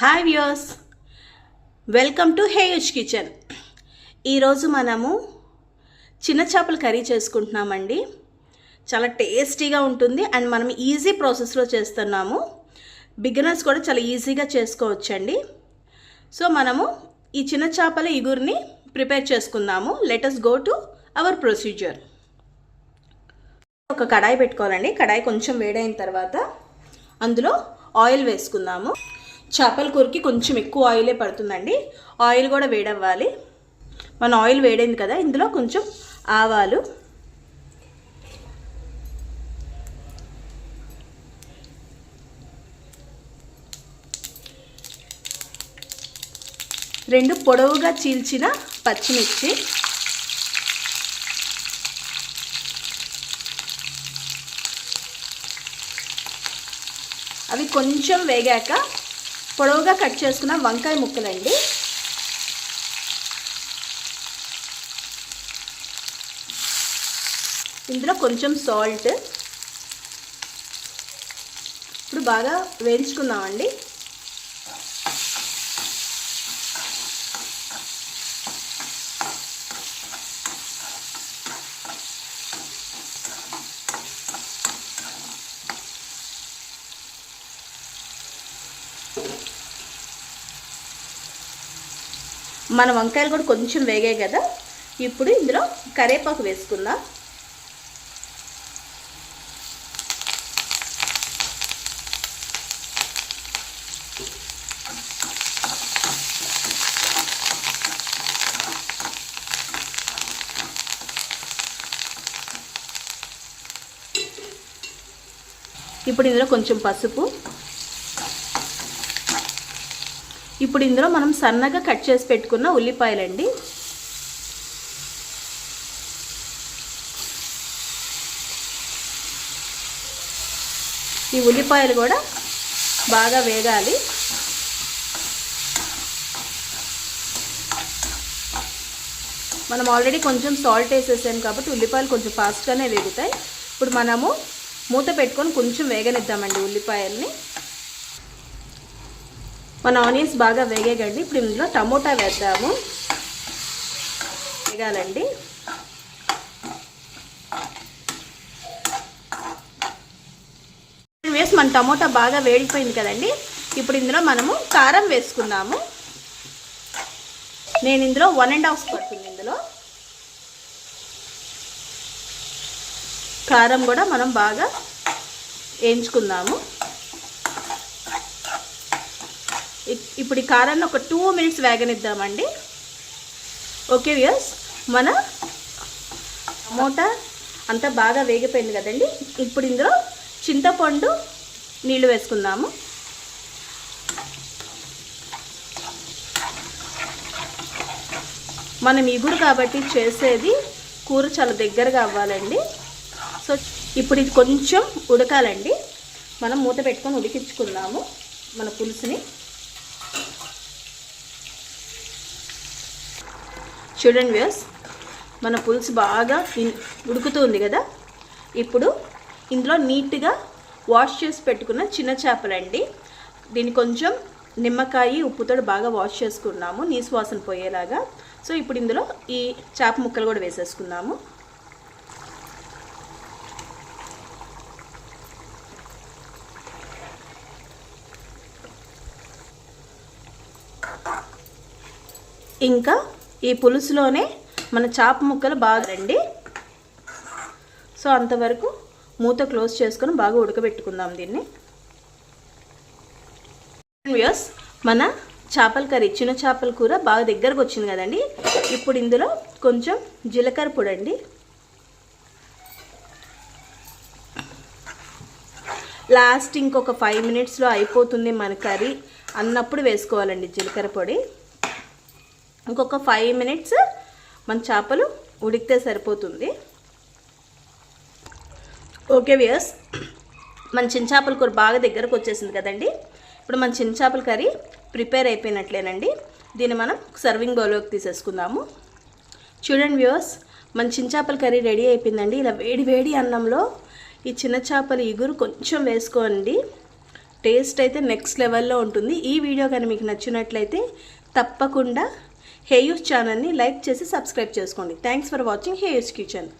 Hi views welcome to హేయుజ్ kitchen ఈరోజు మనము చిన్న చేపల కర్రీ చేసుకుంటున్నామండి. చాలా టేస్టీగా ఉంటుంది అండ్ మనం ఈజీ ప్రాసెస్లో చేస్తున్నాము. బిగినర్స్ కూడా చాలా ఈజీగా చేసుకోవచ్చండి. సో మనము ఈ చిన్న చేపల ఇగురిని ప్రిపేర్ చేసుకుందాము. Let us go to our procedure ఒక కడాయి పెట్టుకోవాలండి. కడాయి కొంచెం వేడైన తర్వాత అందులో ఆయిల్ వేసుకుందాము. చేపల కూరకి కొంచెం ఎక్కువ ఆయిలే పడుతుందండి. ఆయిల్ కూడా వేడవ్వాలి. మన ఆయిల్ వేడైంది కదా ఇందులో కొంచెం ఆవాలు. రెండు పొడవుగా చీల్చిన పచ్చిమిర్చి. అవి కొంచెం వేగాక పొడవుగా కట్ చేసుకున్న వంకాయ ముక్కలండి. ఇందులో కొంచెం సాల్ట్. ఇప్పుడు బాగా వేయించుకుందామండి. మన వంకాయలు కూడా కొంచెం వేగాయి కదా. ఇప్పుడు ఇందులో కరేపాకు వేసుకుందాం. ఇప్పుడు ఇందులో కొంచెం పసుపు ఇప్పుడు ఇందులో మనం సన్నగా కట్ చేసి పెట్టుకున్న ఉల్లిపాయలండి. ఈ ఉల్లిపాయలు కూడా బాగా వేగాలి. మనం ఆల్రెడీ కొంచెం సాల్ట్ వేసేసాం కాబట్టి ఉల్లిపాయలు కొంచెం ఫాస్ట్గానే వేగుతాయి. ఇప్పుడు మనము మూత పెట్టుకొని కొంచెం వేగనిద్దామండి ఉల్లిపాయల్ని. మన ఆనియన్స్ బాగా వేగేగండి. ఇప్పుడు ఇందులో టమోటా వేద్దాము. వేగాలండి. వేసి మన టమోటా బాగా వేడిపోయింది కదండి. ఇప్పుడు ఇందులో మనము కారం వేసుకుందాము. నేను ఇందులో వన్ అండ్ హాఫ్ పడుతుంది ఇందులో. కారం కూడా మనం బాగా వేయించుకుందాము. ఇప్పుడు ఈ కారాన్ని ఒక టూ మినిట్స్ వేగనిద్దామండి. ఓకే వియర్స్ మన టమోటా అంతా బాగా వేగిపోయింది కదండి. ఇప్పుడు ఇందులో చింతపండు నీళ్ళు వేసుకుందాము. మనం ఇగురు కాబట్టి చేసేది కూర చాలా దగ్గరగా అవ్వాలండి. సో ఇప్పుడు ఇది కొంచెం ఉడకాలండి. మనం మూత పెట్టుకొని ఉడికించుకుందాము మన పులుసుని. చూడండి వ్యూస్ మన పులుసు బాగా ఉడుకుతుంది కదా? ఇప్పుడు ఇందులో నీట్గా వాష్ చేసి పెట్టుకున్న చిన్న చేపలండి. దీన్ని కొంచెం నిమ్మకాయ ఉప్పుతో బాగా వాష్ చేసుకున్నాము నీసు వాసన పోయేలాగా. సో ఇప్పుడు ఇందులో ఈ చేప ముక్కలు కూడా వేసేసుకున్నాము ఇంకా ఈ పులుసులోనే మన చాప ముక్కలు బాగా రండి. సో అంతవరకు మూత క్లోజ్ చేసుకొని బాగా ఉడకబెట్టుకుందాం దీన్ని. వ్యూస్ మన చేపల కర్రీ చిన్న చేపల కూర బాగా దగ్గరకు వచ్చింది కదండి. ఇప్పుడు ఇందులో కొంచెం జీలకర్ర పొడి అండి లాస్ట్ ఇంకొక ఫైవ్ మినిట్స్లో అయిపోతుంది మన కర్రీ. అన్నప్పుడు వేసుకోవాలండి జీలకర్ర పొడి. ఇంకొక ఫైవ్ మినిట్స్ మన చేపలు ఉడికితే సరిపోతుంది. ఓకే వియర్స్ మన చిన్న చేపల కూర బాగా దగ్గరకు వచ్చేసింది కదండి. ఇప్పుడు మన చిన్న చేపల కర్రీ ప్రిపేర్ అయిపోయినట్లేనండి. దీన్ని మనం సర్వింగ్ బౌల్లోకి తీసేసుకుందాము. చూడండి వ్యూవర్స్ మన చిన్న చేపల కర్రీ రెడీ అయిపోయిందండి. ఇలా వేడి వేడి అన్నంలో ఈ చిన్న చేపల ఇగురు కొంచెం వేసుకోండి. టేస్ట్ అయితే నెక్స్ట్ లెవెల్లో ఉంటుంది. ఈ వీడియో కానీ మీకు నచ్చినట్లయితే తప్పకుండా హేయూస్ ఛానల్ని లైక్ చేసి సబ్స్క్రైబ్ చేసుకోండి. థ్యాంక్స్ ఫర్ వాచింగ్ హేయూస్ కిచెన్